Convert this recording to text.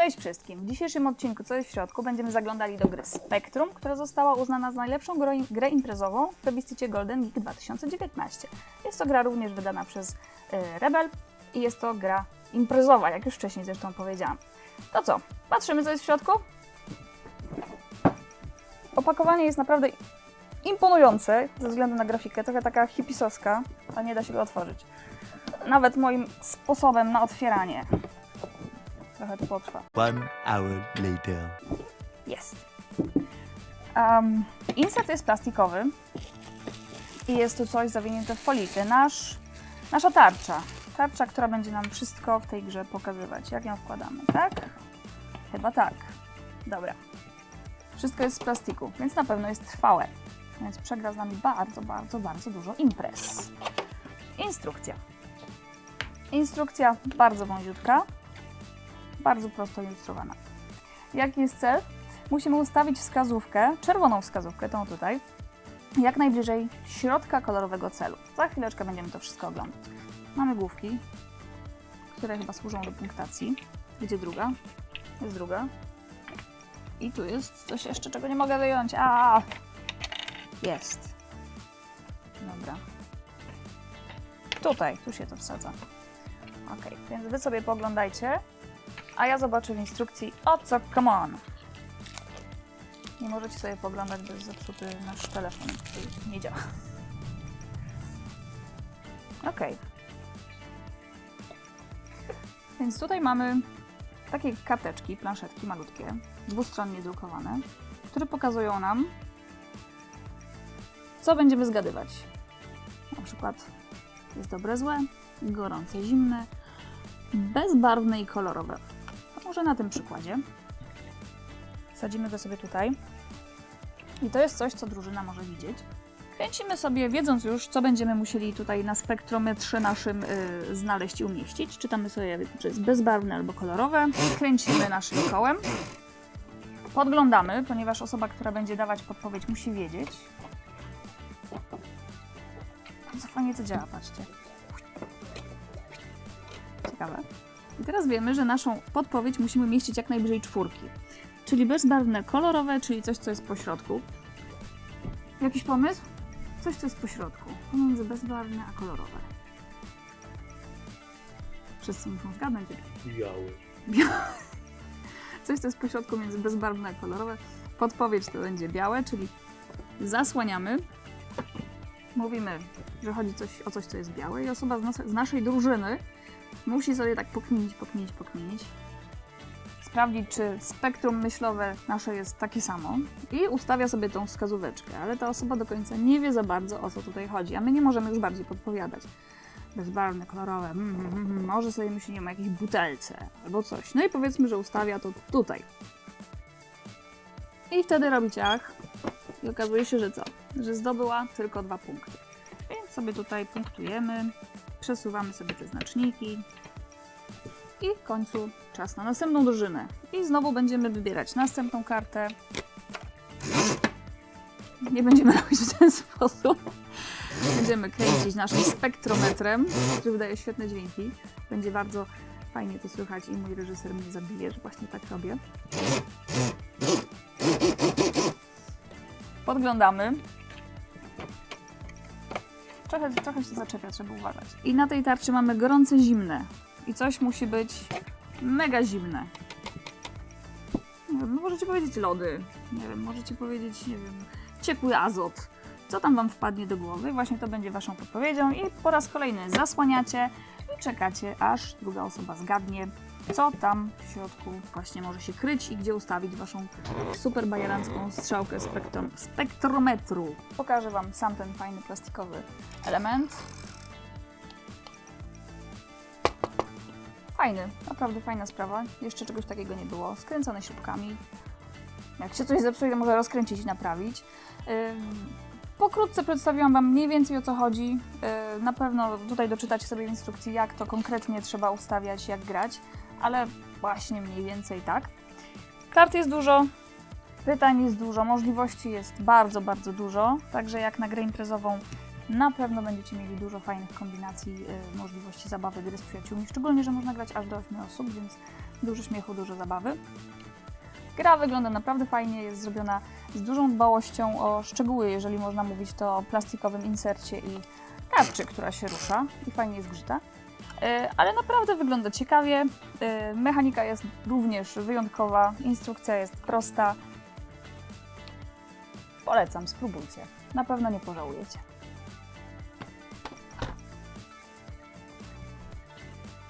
Cześć wszystkim! W dzisiejszym odcinku Co jest w środku będziemy zaglądali do gry Spectrum, która została uznana za najlepszą grę, imprezową w plebiscycie Golden Geek 2019. Jest to gra również wydana przez y, Rebel i jest to gra imprezowa, jak już wcześniej zresztą powiedziałam. To co? Patrzymy co jest w środku? Opakowanie jest naprawdę imponujące ze względu na grafikę, trochę taka hipisowska, a nie da się go otworzyć. Nawet moim sposobem na otwieranie. Trochę to potrwa. One hour later. Jest. Um, insert jest plastikowy i jest tu coś zawinięte w folikę. Nasz, nasza tarcza. Tarcza, która będzie nam wszystko w tej grze pokazywać. Jak ją wkładamy, tak? Chyba tak. Dobra. Wszystko jest z plastiku, więc na pewno jest trwałe. Więc przegra z nami bardzo, bardzo, bardzo dużo imprez. Instrukcja. Instrukcja bardzo wąziutka, bardzo prosto ilustrowana. Jaki jest cel? Musimy ustawić wskazówkę, czerwoną wskazówkę, tą tutaj, jak najbliżej środka kolorowego celu. Za chwileczkę będziemy to wszystko oglądać. Mamy główki, które chyba służą do punktacji. Gdzie druga? Jest druga. I tu jest coś jeszcze, czego nie mogę wyjąć. A, Jest. Dobra. Tutaj, tu się to wsadza. Ok, więc wy sobie poglądajcie, a ja zobaczę w instrukcji o co, come on. Nie możecie sobie poglądać, jest zepsuty nasz telefon, który nie działa. Ok. Więc tutaj mamy takie karteczki, planszetki malutkie, dwustronnie drukowane, które pokazują nam, co będziemy zgadywać. Na przykład jest dobre, złe, gorące, zimne, bezbarwne i kolorowe. Może na tym przykładzie. Sadzimy go sobie tutaj. I to jest coś, co drużyna może widzieć. Kręcimy sobie, wiedząc już, co będziemy musieli tutaj na spektrometrze naszym y, znaleźć i umieścić. Czytamy sobie, czy jest bezbarwne albo kolorowe. Kręcimy naszym kołem. Podglądamy, ponieważ osoba, która będzie dawać podpowiedź, musi wiedzieć. Co fajnie to działa, patrzcie. Ciekawe. I teraz wiemy, że naszą podpowiedź musimy mieścić jak najbliżej czwórki. Czyli bezbarwne kolorowe, czyli coś, co jest po środku. Jakiś pomysł? Coś, co jest po środku. Pomiędzy bezbarwne a kolorowe. Wszyscy muszą zgadnąć. Biały. Coś, co jest po środku między bezbarwne a kolorowe. Podpowiedź to będzie białe, czyli zasłaniamy. Mówimy, że chodzi coś, o coś, co jest białe i osoba z, nas, z naszej drużyny musi sobie tak pokminić, pokminić, pokminić. Sprawdzić, czy spektrum myślowe nasze jest takie samo i ustawia sobie tą wskazóweczkę, ale ta osoba do końca nie wie za bardzo o co tutaj chodzi, a my nie możemy już bardziej podpowiadać. Bezbarwne, kolorowe, mm, mm, mm, może sobie myślimy o jakiejś butelce albo coś. No i powiedzmy, że ustawia to tutaj. I wtedy robi ciach i okazuje się, że co? Że zdobyła tylko dwa punkty. Więc sobie tutaj punktujemy, przesuwamy sobie te znaczniki i w końcu czas na następną drużynę. I znowu będziemy wybierać następną kartę. Nie będziemy robić w ten sposób. Będziemy kręcić naszym spektrometrem, który wydaje świetne dźwięki. Będzie bardzo fajnie to słychać i mój reżyser mnie zabije, że właśnie tak robię. Podglądamy. Trochę, trochę się zaczepia, trzeba uważać. I na tej tarczy mamy gorące, zimne. I coś musi być mega zimne. Nie wiem, no możecie powiedzieć lody. Nie wiem, możecie powiedzieć, nie wiem, ciekły azot. Co tam wam wpadnie do głowy? Właśnie to będzie waszą podpowiedzią i po raz kolejny zasłaniacie i czekacie, aż druga osoba zgadnie, co tam w środku właśnie może się kryć i gdzie ustawić waszą super bajerancką strzałkę spektrum, spektrometru. Pokażę wam sam ten fajny plastikowy element. Fajny, naprawdę fajna sprawa. Jeszcze czegoś takiego nie było. Skręcone śrubkami. Jak się coś zepsuje, to można rozkręcić i naprawić. Ym, Pokrótce przedstawiłam Wam mniej więcej o co chodzi. Yy, Na pewno tutaj doczytacie sobie instrukcji, jak to konkretnie trzeba ustawiać, jak grać, ale właśnie mniej więcej tak. Kart jest dużo, pytań jest dużo, możliwości jest bardzo, bardzo dużo, także jak na grę imprezową na pewno będziecie mieli dużo fajnych kombinacji, yy, możliwości zabawy gry z przyjaciółmi, szczególnie, że można grać aż do 8 osób, więc Dużo śmiechu, dużo zabawy. Gra wygląda naprawdę fajnie, jest zrobiona z dużą dbałością o szczegóły, jeżeli można mówić to o plastikowym insercie i tarczy, która się rusza i fajnie jest grzyta. E, Ale naprawdę wygląda ciekawie. E, Mechanika jest również wyjątkowa, instrukcja jest prosta. Polecam, spróbujcie. Na pewno nie pożałujecie.